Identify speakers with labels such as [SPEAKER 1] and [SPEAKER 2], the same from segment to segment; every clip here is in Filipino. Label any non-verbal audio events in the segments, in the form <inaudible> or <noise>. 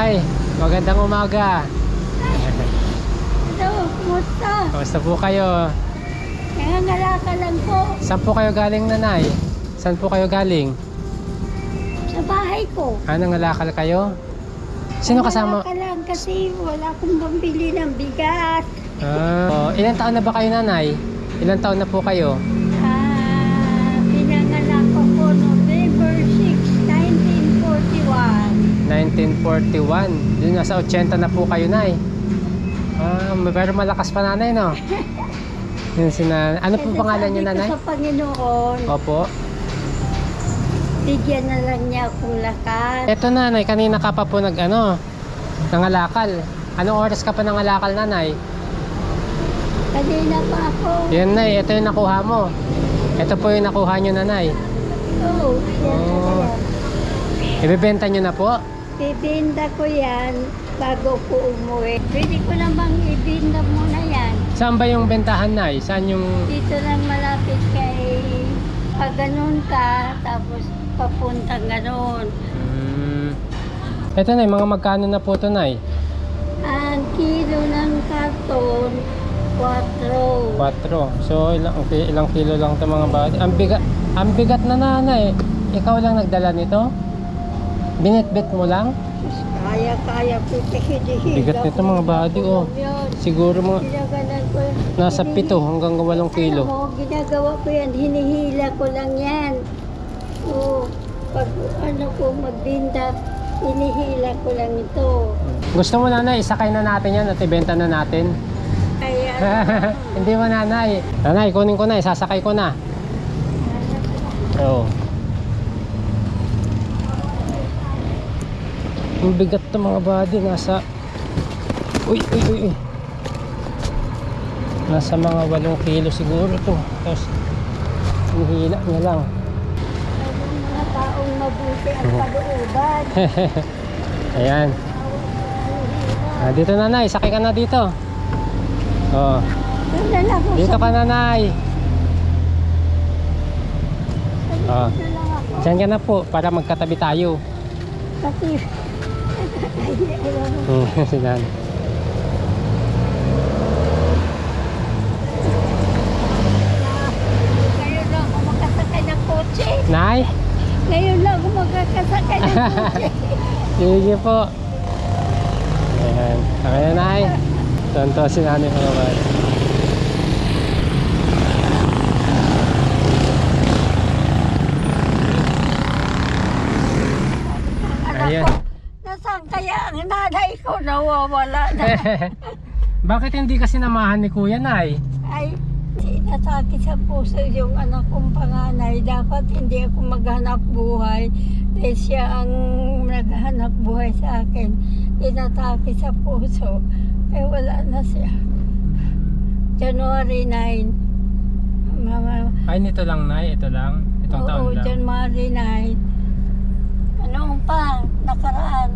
[SPEAKER 1] Nay. Magandang umaga.
[SPEAKER 2] Hello, kumusta?
[SPEAKER 1] Kamusta po kayo?
[SPEAKER 2] Kaya ngalaka lang po
[SPEAKER 1] Saan po kayo galing, Nanay? Saan po kayo galing?
[SPEAKER 2] sa bahay ko.
[SPEAKER 1] Ah, nangalakal kayo? Sino kasama?
[SPEAKER 2] Ngalaka lang kasi wala akong pambili ng bigas.
[SPEAKER 1] Ah, oh, ilan taon na ba kayo, Nanay? Ilan taon na po kayo?
[SPEAKER 2] 1941.
[SPEAKER 1] 1941. Yun, nasa 80 na po kayo, Nay. Ah, pero malakas pa nanay, no? <laughs> Yun si nanay. Ano po
[SPEAKER 2] Kasi
[SPEAKER 1] pangalan niyo,
[SPEAKER 2] sabi ko
[SPEAKER 1] nanay?
[SPEAKER 2] sa Panginoon,
[SPEAKER 1] Opo.
[SPEAKER 2] bigyan na lang niya akong lakas.
[SPEAKER 1] Eto nanay, kanina ka pa po nag ano, nangalakal. Anong oras ka pa nangalakal nanay?
[SPEAKER 2] Kanina pa ako.
[SPEAKER 1] Yan nay, ito yung nakuha mo. Ito po yung nakuha nyo nanay.
[SPEAKER 2] Oo, yan
[SPEAKER 1] Oh.
[SPEAKER 2] yan.
[SPEAKER 1] Ibebenta nyo na po?
[SPEAKER 2] Bibinda ko yan bago ko umuwi. Pwede ko namang ibinda muna yan.
[SPEAKER 1] Saan ba yung bentahan nay? Saan yung...
[SPEAKER 2] Dito lang malapit kay pag ganun ka, tapos papuntang ganun.
[SPEAKER 1] Hmm. Ito nay, mga magkano na po ito nay?
[SPEAKER 2] Ang kilo ng karton, 4.
[SPEAKER 1] 4. So ilang, okay, ilang kilo lang ito mga body. Ang bigat, ang bigat na nanay. Ikaw lang nagdala nito? Binitbit mo lang?
[SPEAKER 2] Kaya-kaya ko kahidi-hida.
[SPEAKER 1] Bigat nito mga body oh. Siguro mga
[SPEAKER 2] ko
[SPEAKER 1] nasa 7 hanggang 8 kilo.
[SPEAKER 2] Alam mo, ginagawa ko yan, hinihila ko lang yan. Oo, pag ano ko magbinda, hinihila ko lang ito.
[SPEAKER 1] Gusto mo nanay, isakay na natin yan at ibenta na natin.
[SPEAKER 2] Kaya, <laughs>
[SPEAKER 1] Hindi mo nanay. Nanay, kunin ko na, isasakay ko na. Oo. Ang bigat to mga body, nasa... Uy, uy, uy, uy. Nasa mga 8 kilo siguro to. Tapos, hinihila niya lang.
[SPEAKER 2] ang mga taong mabuti ang <laughs> kalooban. <laughs>
[SPEAKER 1] Ayan. Ah, dito nanay, sakay ka na dito.
[SPEAKER 2] Ako
[SPEAKER 1] Dito ka nanay. Ah.
[SPEAKER 2] Ako.
[SPEAKER 1] Diyan ka na po para magkatabi tayo.
[SPEAKER 2] Ay, <laughs> ako ng kotse.
[SPEAKER 1] Nay?
[SPEAKER 2] Ngayon lang ako makakasakay ng kotse. <laughs>
[SPEAKER 1] Sige po. Ayan. Okay na, Nay. Tonto si nanay mga bata.
[SPEAKER 2] Anak
[SPEAKER 1] Ayan.
[SPEAKER 2] ko, nasaan kaya ang nanay ko nawawala na? <laughs>
[SPEAKER 1] Bakit hindi kasi namahan ni Kuya, Nay?
[SPEAKER 2] Ay, sinasaki sa puso yung anak kong panganay. Dapat hindi ako maghanap buhay. Dahil siya ang naghanap buhay sa akin. Inatake sa puso. Eh wala na siya. January 9. Mama,
[SPEAKER 1] Ay, nito lang, Nay. Ito lang. Itong taon
[SPEAKER 2] oo,
[SPEAKER 1] lang.
[SPEAKER 2] January 9. Ano pa? Nakaraan.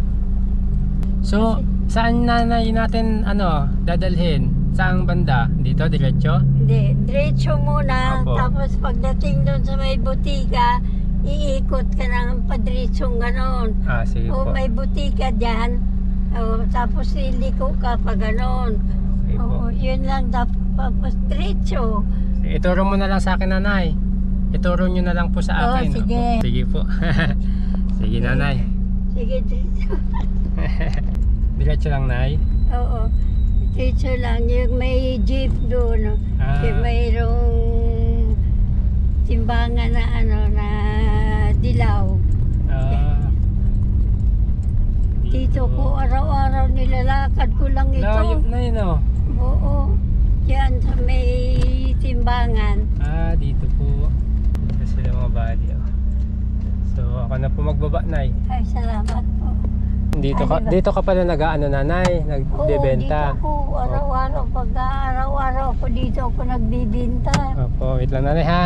[SPEAKER 1] So, saan nanay natin, ano, dadalhin? Saang banda? Dito, diretso?
[SPEAKER 2] Hindi, diretso muna.
[SPEAKER 1] Apo.
[SPEAKER 2] Tapos pagdating doon sa may butika, iikot ka ng padritsong ganon.
[SPEAKER 1] Ah, sige
[SPEAKER 2] O
[SPEAKER 1] po.
[SPEAKER 2] may butika dyan. O, tapos iliko ka pa ganon.
[SPEAKER 1] Sige po.
[SPEAKER 2] Yun lang dapat. Tapos diretso.
[SPEAKER 1] Ituro mo na lang sa akin, nanay. Ituro nyo na lang po sa
[SPEAKER 2] Oo,
[SPEAKER 1] akin.
[SPEAKER 2] Sige.
[SPEAKER 1] Opo. Sige po. <laughs> sige, nanay.
[SPEAKER 2] Sige, diretso. <laughs>
[SPEAKER 1] Diretso lang, nay.
[SPEAKER 2] Oo. Diretso lang. Yung may jeep doon.
[SPEAKER 1] Ah.
[SPEAKER 2] Yung mayroong timbangan na ano na dilaw.
[SPEAKER 1] Ah,
[SPEAKER 2] Dito ko araw-araw nilalakad ko lang ito.
[SPEAKER 1] Layo na yun, oh.
[SPEAKER 2] Oo. Diyan sa may timbangan.
[SPEAKER 1] Ah, dito po. Ito sila mga body, oh. So, ako na po magbaba, nay.
[SPEAKER 2] Ay, salamat po.
[SPEAKER 1] Dito ka,
[SPEAKER 2] Ano
[SPEAKER 1] dito ka pala nag-ano, nanay?
[SPEAKER 2] Oo,
[SPEAKER 1] Nagbebenta.
[SPEAKER 2] dito ko araw-araw. Pag araw-araw ako dito ako nagbibinta.
[SPEAKER 1] Opo, wait lang, nanay, ha?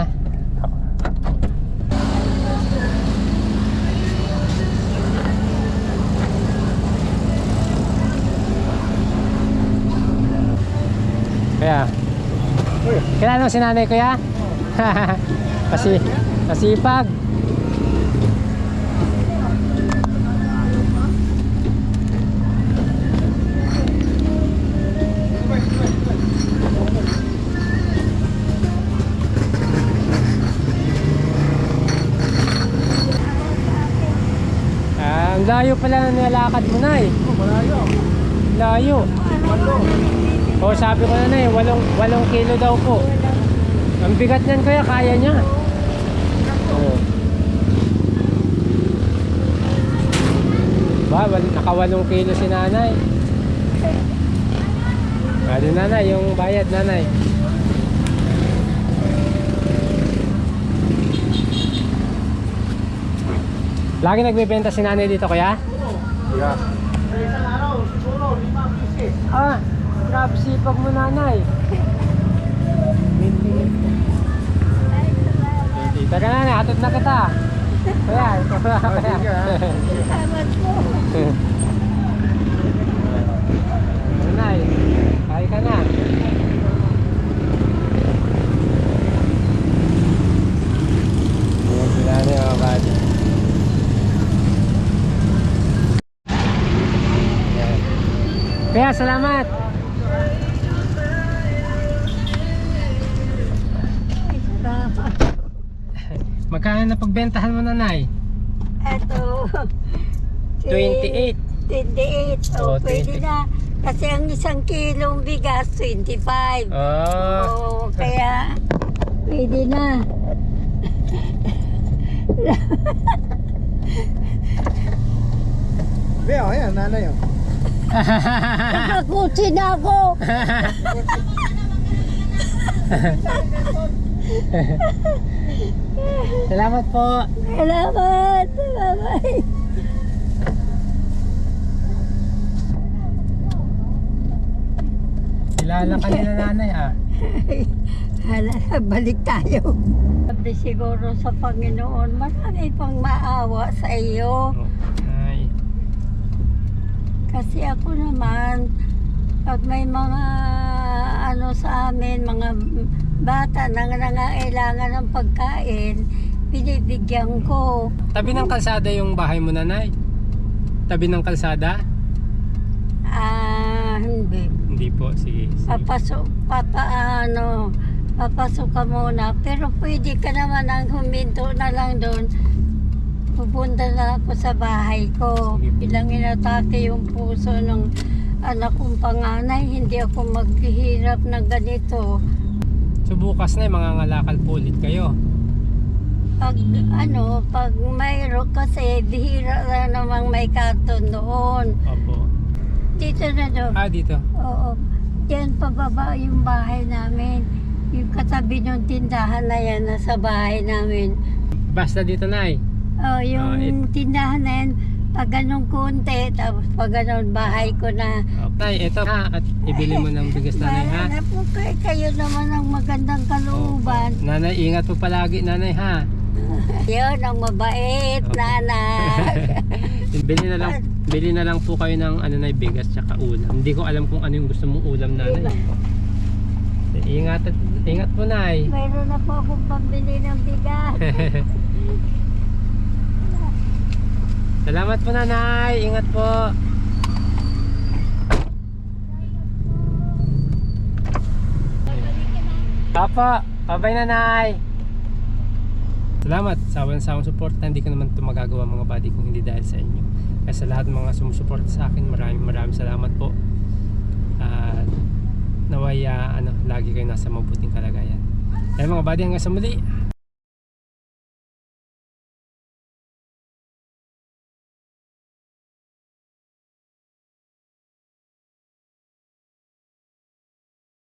[SPEAKER 1] Kaya, kilala mo si nanay kuya? <laughs> Kasi, masipag. Nilalakad mo na eh.
[SPEAKER 3] Oh, malayo.
[SPEAKER 1] Layo. O sabi ko na na eh, walong, walong kilo daw po. Ang bigat niyan kuya, kaya niya. Oo. Ba, wal- nakawalong kilo si nanay. Ano nanay, yung bayad nanay. Lagi nagbebenta si nanay dito kuya?
[SPEAKER 3] Yeah. Sa isang araw, siguro, lima pieces.
[SPEAKER 1] Ah, grabe sipag mo nanay. Tita ka na, atod na kita. Kaya, ito na kaya.
[SPEAKER 2] Salamat po.
[SPEAKER 1] Nanay, kaya ka na. Ayan sila na yung mga bata. Ayan. Kaya, salamat. <laughs> Magkano na pagbentahan mo nanay?
[SPEAKER 2] Eto.
[SPEAKER 1] 28.
[SPEAKER 2] 28.
[SPEAKER 1] Oh,
[SPEAKER 2] Oh, pwede
[SPEAKER 1] 20.
[SPEAKER 2] na. Kasi ang isang kilong bigas, 25.
[SPEAKER 1] Oh.
[SPEAKER 2] Oo, kaya pwede na.
[SPEAKER 3] Be, oh, ayan, nanay, oh.
[SPEAKER 2] Nakakutsi na ako.
[SPEAKER 1] Salamat po.
[SPEAKER 2] Salamat. Bye-bye.
[SPEAKER 1] Kilala ka nila nanay ah.
[SPEAKER 2] Hala, balik tayo. Sabi siguro sa Panginoon, marami pang maawa sa iyo.
[SPEAKER 1] Ay.
[SPEAKER 2] Kasi ako naman, pag may mga ano sa amin, mga bata na nangangailangan ng pagkain, binibigyan ko.
[SPEAKER 1] Tabi ng kalsada yung bahay mo nanay? Tabi ng kalsada?
[SPEAKER 2] Ah, hindi.
[SPEAKER 1] Hindi po, sige. sige.
[SPEAKER 2] Papasok, papa, ano, papasok ka muna. Pero pwede ka naman ang huminto na lang doon. Pupunta na ako sa bahay ko. Bilang inatake yung puso ng anak kong panganay, hindi ako maghihirap na ganito.
[SPEAKER 1] So bukas na, mga ngalakal po ulit kayo.
[SPEAKER 2] Pag ano, pag mayroon kasi bihira na namang may karton doon.
[SPEAKER 1] Opo.
[SPEAKER 2] Dito na doon.
[SPEAKER 1] Ah, dito.
[SPEAKER 2] Oo. Yan pababa yung bahay namin. Yung katabi ng tindahan na yan nasa bahay namin.
[SPEAKER 1] Basta dito nay.
[SPEAKER 2] Oh, yung
[SPEAKER 1] Ah, it-
[SPEAKER 2] tindahan na yan, pag ganun konti, tapos pag ganun bahay ko na.
[SPEAKER 1] Okay, ito ha. At ibili mo ng bigas nanay ha.
[SPEAKER 2] Bahala po kayo, kayo naman ang magandang kalooban.
[SPEAKER 1] Nanay, ingat po palagi nanay ha. <laughs>
[SPEAKER 2] Yun, ang mabait na anak. <laughs>
[SPEAKER 1] bili na lang bili na lang po kayo ng ano na bigas tsaka ulam. Hindi ko alam kung ano yung gusto mong ulam nanay. Ingat at ingat po nay.
[SPEAKER 2] Mayroon na po akong pambili ng bigas. <laughs>
[SPEAKER 1] Salamat po nanay. Ingat po. Papa, babay nanay. Salamat sa walang sawang support. Hindi ko naman ito magagawa mga buddy kung hindi dahil sa inyo. Kaya sa lahat mga sumusuporta sa akin, maraming maraming salamat po. At naway ah, ano, lagi kayo nasa mabuting kalagayan. Kaya mga buddy, hanggang sa muli.